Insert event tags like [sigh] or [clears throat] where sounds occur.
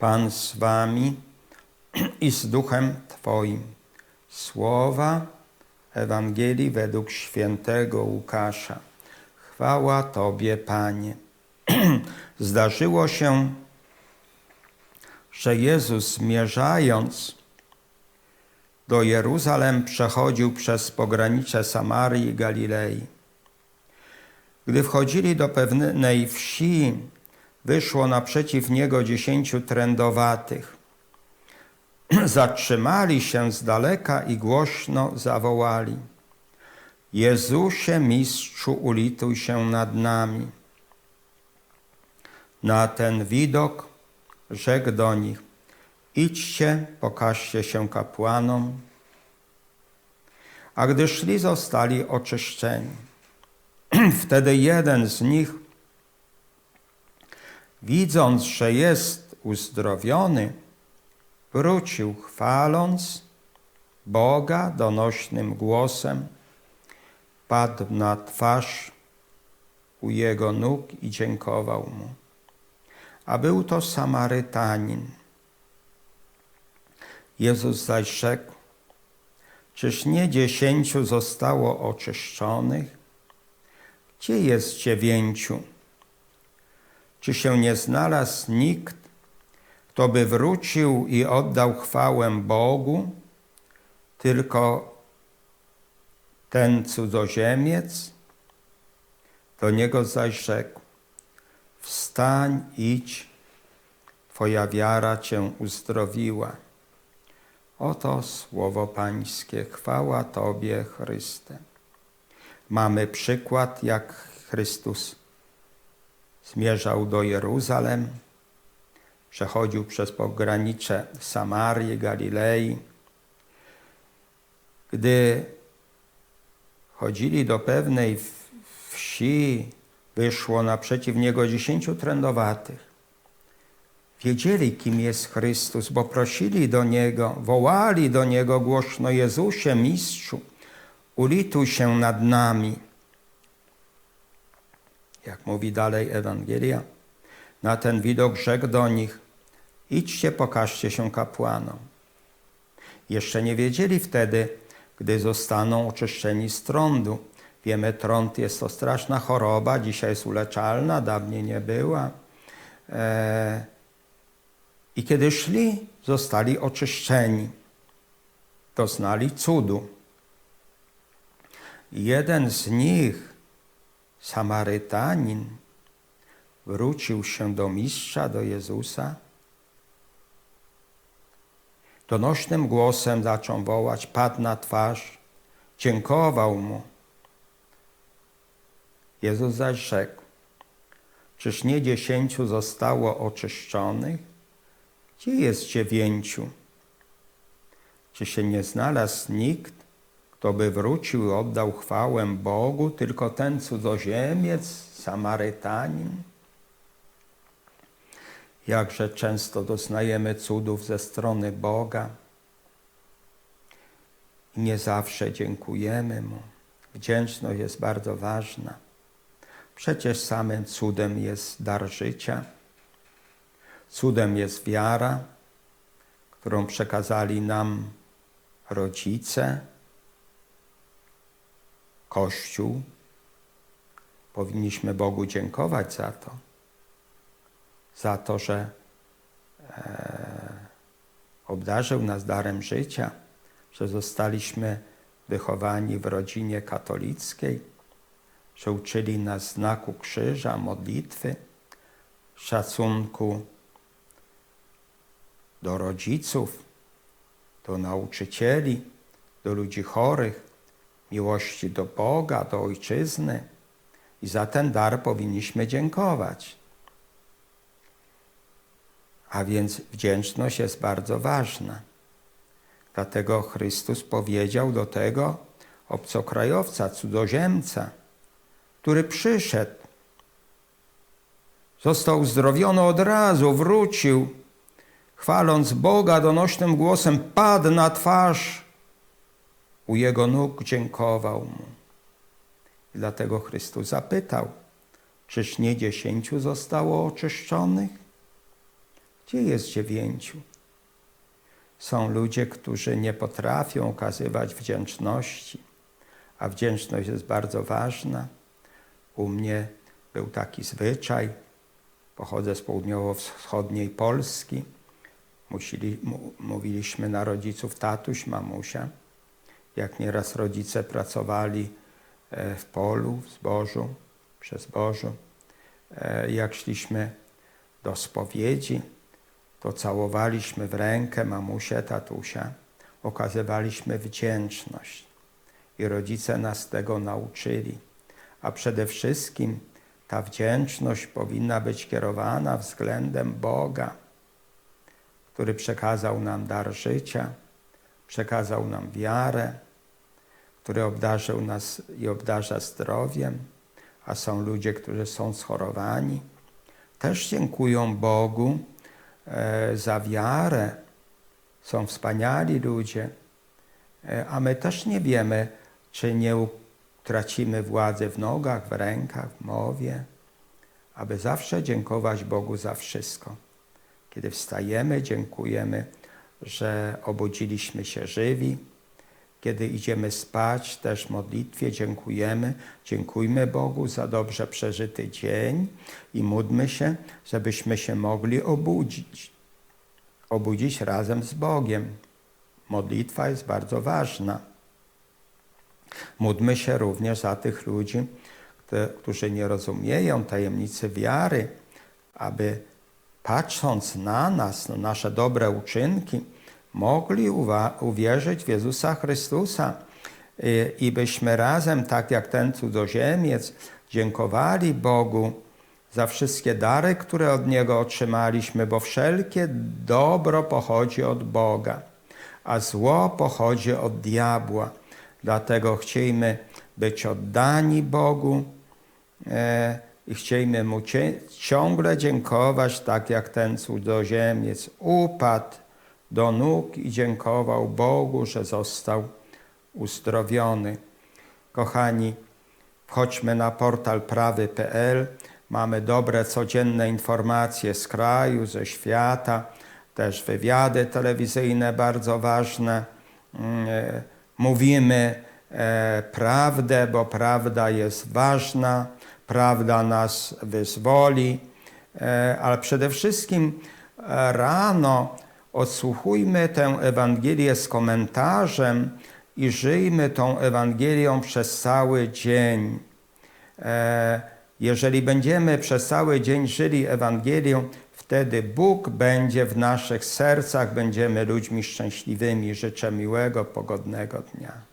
Pan z wami i z duchem Twoim. Słowa Ewangelii według świętego Łukasza. Chwała Tobie, Panie. [clears throat] Zdarzyło się, że Jezus zmierzając do Jeruzalem przechodził przez pogranicze Samarii i Galilei. Gdy wchodzili do pewnej wsi, wyszło naprzeciw niego dziesięciu trędowatych. [clears throat] Zatrzymali się z daleka i głośno zawołali: Jezusie, mistrzu, ulituj się nad nami. Na ten widok rzekł do nich: Idźcie, pokażcie się kapłanom. A gdy szli, zostali oczyszczeni. [clears throat] Wtedy jeden z nich, widząc, że jest uzdrowiony, wrócił chwaląc Boga donośnym głosem, padł na twarz u jego nóg i dziękował mu. A był to Samarytanin. Jezus zaś rzekł, czyż nie dziesięciu zostało oczyszczonych? Gdzie jest dziewięciu? Czy się nie znalazł nikt, kto by wrócił i oddał chwałę Bogu, tylko ten cudzoziemiec? Do niego zaś rzekł, wstań, idź, Twoja wiara Cię uzdrowiła. Oto słowo Pańskie, chwała Tobie, Chryste. Mamy przykład, jak Chrystus zmierzał do Jeruzalem, przechodził przez pogranicze Samarii, Galilei. Gdy chodzili do pewnej wsi, wyszło naprzeciw niego dziesięciu trędowatych. Wiedzieli, kim jest Chrystus, bo prosili do Niego, wołali do Niego głośno Jezusie, Mistrzu, ulituj się nad nami. Jak mówi dalej Ewangelia, na ten widok rzekł do nich, idźcie, pokażcie się kapłanom. Jeszcze nie wiedzieli wtedy, gdy zostaną oczyszczeni z trądu. Wiemy, trąd jest to straszna choroba, dzisiaj jest uleczalna, dawniej nie była. E, I kiedy szli, zostali oczyszczeni. Doznali cudu. Jeden z nich, Samarytanin, wrócił się do mistrza, do Jezusa. Donośnym głosem zaczął wołać, padł na twarz, dziękował mu. Jezus zaś rzekł, czyż nie dziesięciu zostało oczyszczonych? Gdzie jest dziewięciu? Czy się nie znalazł nikt, kto by wrócił i oddał chwałę Bogu, tylko ten cudzoziemiec, Samarytanin? Jakże często doznajemy cudów ze strony Boga i nie zawsze dziękujemy Mu. Wdzięczność jest bardzo ważna. Przecież samym cudem jest dar życia, cudem jest wiara, którą przekazali nam rodzice, Kościół. Powinniśmy Bogu dziękować za to, za to, że e, obdarzył nas darem życia, że zostaliśmy wychowani w rodzinie katolickiej, że uczyli nas znaku krzyża, modlitwy, szacunku do rodziców, do nauczycieli, do ludzi chorych, miłości do Boga, do Ojczyzny. I za ten dar powinniśmy dziękować. A więc wdzięczność jest bardzo ważna. Dlatego Chrystus powiedział do tego obcokrajowca, cudzoziemca, który przyszedł, został uzdrowiony od razu, wrócił, chwaląc Boga donośnym głosem, padł na twarz u jego nóg, dziękował mu. Dlatego Chrystus zapytał, czyż nie dziesięciu zostało oczyszczonych? Gdzie jest dziewięciu? Są ludzie, którzy nie potrafią okazywać wdzięczności, a wdzięczność jest bardzo ważna. U mnie był taki zwyczaj, pochodzę z południowo-wschodniej Polski. Musili, mu, mówiliśmy na rodziców tatuś, mamusia. Jak nieraz rodzice pracowali e, w polu, w zbożu, przy zbożu. E, Jak szliśmy do spowiedzi, to całowaliśmy w rękę mamusię, tatusia, okazywaliśmy wdzięczność. I rodzice nas tego nauczyli. A przede wszystkim ta wdzięczność powinna być kierowana względem Boga, który przekazał nam dar życia, przekazał nam wiarę, który obdarzył nas i obdarza zdrowiem, a są ludzie, którzy są schorowani. Też dziękują Bogu e, za wiarę. Są wspaniali ludzie, e, a my też nie wiemy, czy nie utracimy władzy w nogach, w rękach, w mowie, aby zawsze dziękować Bogu za wszystko. Kiedy wstajemy, dziękujemy, że obudziliśmy się żywi. Kiedy idziemy spać, też w modlitwie dziękujemy. Dziękujmy Bogu za dobrze przeżyty dzień i módlmy się, żebyśmy się mogli obudzić. Obudzić razem z Bogiem. Modlitwa jest bardzo ważna. Módlmy się również za tych ludzi, którzy nie rozumieją tajemnicy wiary, aby patrząc na nas, na nasze dobre uczynki, mogli uwierzyć w Jezusa Chrystusa I, i byśmy razem, tak jak ten cudzoziemiec, dziękowali Bogu za wszystkie dary, które od Niego otrzymaliśmy, bo wszelkie dobro pochodzi od Boga, a zło pochodzi od diabła. Dlatego chciejmy być oddani Bogu e, i chciejmy Mu ciągle dziękować, tak jak ten cudzoziemiec upadł do nóg i dziękował Bogu, że został uzdrowiony. Kochani, wchodźmy na portal prawy.pl. Mamy dobre codzienne informacje z kraju, ze świata, też wywiady telewizyjne bardzo ważne. Mm, e, Mówimy e, prawdę, bo prawda jest ważna, prawda nas wyzwoli, e, ale przede wszystkim rano odsłuchujmy tę Ewangelię z komentarzem i żyjmy tą Ewangelią przez cały dzień. E, Jeżeli będziemy przez cały dzień żyli Ewangelią, wtedy Bóg będzie w naszych sercach, będziemy ludźmi szczęśliwymi. Życzę miłego, pogodnego dnia.